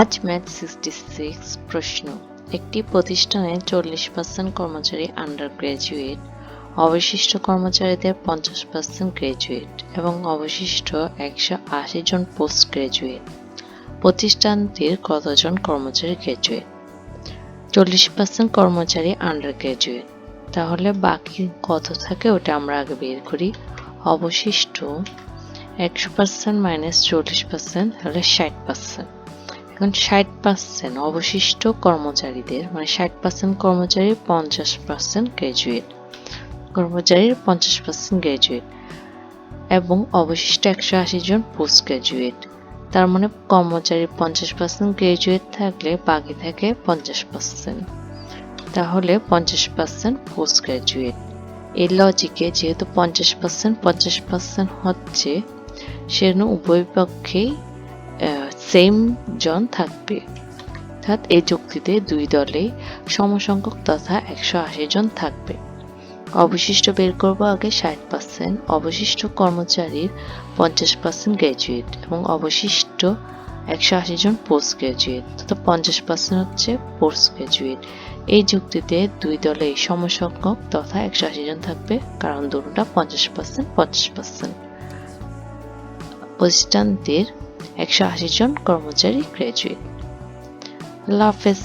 আজ math sixty six প্রশ্ন। একটি প্রতিষ্ঠানে চল্লিশ পার্সেন্ট কর্মচারী আন্ডার গ্র্যাজুয়েট অবশিষ্ট কর্মচারীদের পঞ্চাশ পার্সেন্ট গ্র্যাজুয়েট এবং অবশিষ্ট একশো আশি জন পোস্ট গ্র্যাজুয়েট প্রতিষ্ঠানটির কতজন কর্মচারী গ্র্যাজুয়েট চল্লিশ পার্সেন্ট কর্মচারী আন্ডার গ্র্যাজুয়েট তাহলে বাকি কত থাকে ওটা আমরা আগে বের করি। অবশিষ্ট একশো পার্সেন্ট মাইনাস চল্লিশ পার্সেন্ট হলে ষাট পার্সেন্ট এখন ষাট পার্সেন্ট অবশিষ্ট কর্মচারীদের মানে ষাট পার্সেন্ট কর্মচারীর পঞ্চাশ পার্সেন্ট গ্র্যাজুয়েট কর্মচারীর পঞ্চাশ পার্সেন্ট গ্র্যাজুয়েট এবং অবশিষ্ট একশো আশি জন পোস্ট গ্র্যাজুয়েট তার মানে কর্মচারীর পঞ্চাশ পার্সেন্ট গ্র্যাজুয়েট থাকলে বাকি থাকে পঞ্চাশ পার্সেন্ট তাহলে পঞ্চাশ পার্সেন্ট পোস্ট গ্র্যাজুয়েট এই লজিকে যেহেতু পঞ্চাশ পার্সেন্ট পঞ্চাশ পার্সেন্ট হচ্ছে, সেজন্য উভয় পক্ষেই সেম জন থাকবে। অর্থাৎ এই যুক্তিতে দুই দলে সমসংখ্যক তথা একশো আশি জন থাকবে। অবশিষ্ট বের করব আগে ষাট পার্সেন্ট অবশিষ্ট কর্মচারীর পঞ্চাশ পার্সেন্ট গ্র্যাজুয়েট এবং অবশিষ্ট একশো আশি জন পোস্ট গ্র্যাজুয়েট তথা পঞ্চাশ পার্সেন্ট হচ্ছে পোস্ট গ্র্যাজুয়েট এই যুক্তিতে দুই দলে সমসংখ্যক তথা একশো আশি জন থাকবে, কারণ দুটোটা পঞ্চাশ পার্সেন্ট পঞ্চাশ পার্সেন্ট প্রতিষ্ঠানটির একশো আশি জন কর্মচারী গ্র্যাজুয়েট আল্লাহ হাফেজ।